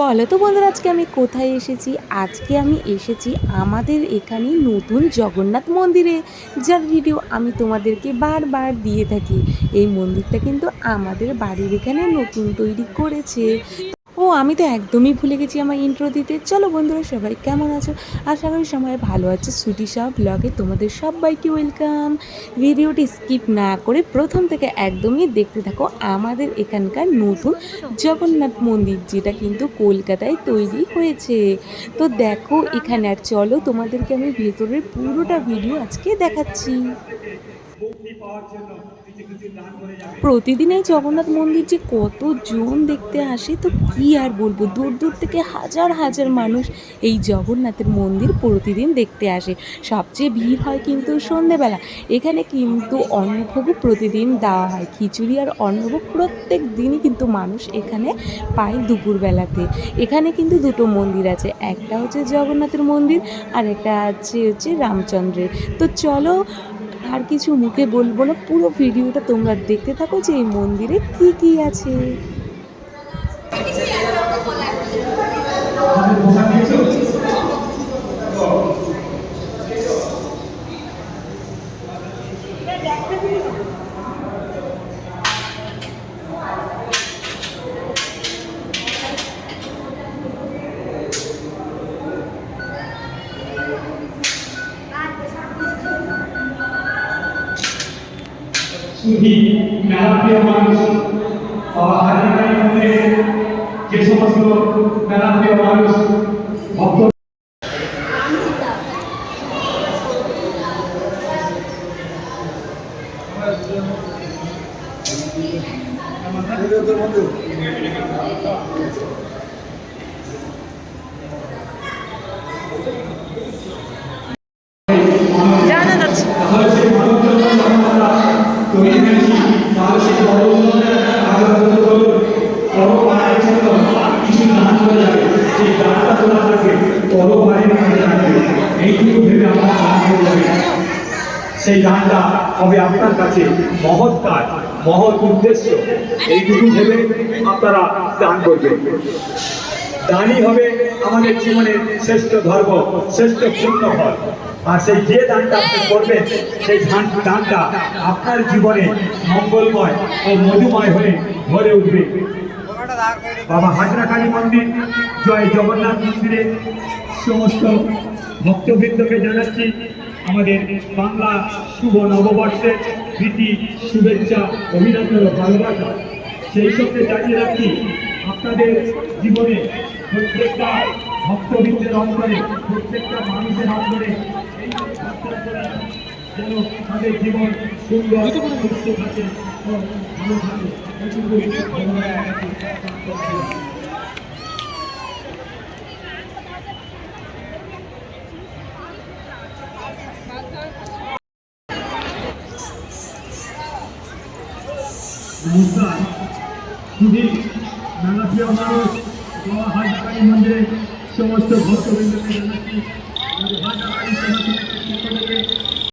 বলো তো বন্ধুরা, আজকে আমি কোথায় এসেছি? আজকে আমি এসেছি আমাদের এখানে নতুন জগন্নাথ মন্দিরে। যার ভিডিও আমি তোমাদেরকে বারবার দিয়ে থাকি। এই মন্দিরটা কিন্তু আমাদের বাড়ির এখানে নতুন তৈরি করেছে। আমি তো একদমই ভুলে গেছি আমার ইন্ট্রো দিতে। চলো বন্ধুরা সবাই কেমন আছো? আশা করি সবাই ভালো আছে। সুটি সব ব্লগে তোমাদের সবাইকে ওয়েলকাম ভিডিওটি স্কিপ না করে প্রথম থেকে একদমই দেখতে থাকো আমাদের এখানকার নতুন জগন্নাথ মন্দির, যেটা কিন্তু কলকাতায় তৈরি হয়েছে। তো দেখো এখানে আর চলো তোমাদেরকে আমি ভেতরের পুরোটা ভিডিও আজকে দেখাচ্ছি। প্রতিদিন এই জগন্নাথ মন্দির যে কতজন দেখতে আসে, তো কি আর বলব? দূর দূর থেকে হাজার হাজার মানুষ এই জগন্নাথের মন্দির প্রতিদিন দেখতে আসে। সবচেয়ে ভিড় হয় কিন্তু সন্ধেবেলা। এখানে কিন্তু অন্নভোগও প্রতিদিন দেওয়া হয়। খিচুড়ি আর অন্নভোগ প্রত্যেক দিনই কিন্তু মানুষ এখানে পায় দুপুরবেলাতে। এখানে কিন্তু দুটো মন্দির আছে। একটা হচ্ছে জগন্নাথের মন্দির আর একটা আছে হচ্ছে রামচন্দ্রের। তো চলো আর কিছু মুখে বলব না, পুরো ভিডিওটা তোমরা দেখতে থাকো যে এই মন্দিরে কি কি আছে। শুধু মেলাপ্রিয় মানুষ হাজিকারী মন্দিরে যে সমস্ত মানুষ ভক্ত জানা সেই দানটা হবে আপনার কাছে মহৎ কাজ, মহৎ উদ্দেশ্য। এইটুকু ভেবে আপনারা দান করবেন। দানই হবে আমাদের জীবনের শ্রেষ্ঠ ধর্ম, শ্রেষ্ঠ পূর্ণ ফল। আর সেই যে দানটা আপনি করবেন, সেই দান দানটা আপনার জীবনে মঙ্গলময় ও মধুময় হয়ে ভরে উঠবে। বাবা হাজরা কালী মন্দির, জয় জগন্নাথ মন্দিরে সমস্ত ভক্তবৃন্দকে জানাচ্ছি। আমাদের বাংলা শুভ নববর্ষের প্রীতি, শুভেচ্ছা, অভিনন্দন ভালোবাসা সেই সঙ্গে জানিয়ে রাখি, আপনাদের জীবনে প্রত্যেকটা ভক্তবৃন্দের অন্তরে, প্রত্যেকটা মানুষের অন্তরে যেন তাদের জীবন সুন্দর, সুস্থ থাকে ভালো থাকে। নমস্কার শুধু নানাপ্রিয় মানুষ বাবা হাজারি মন্দিরে সমস্ত ভক্তবৃন্দকে জানাচ্ছি। আমাদের হাজারি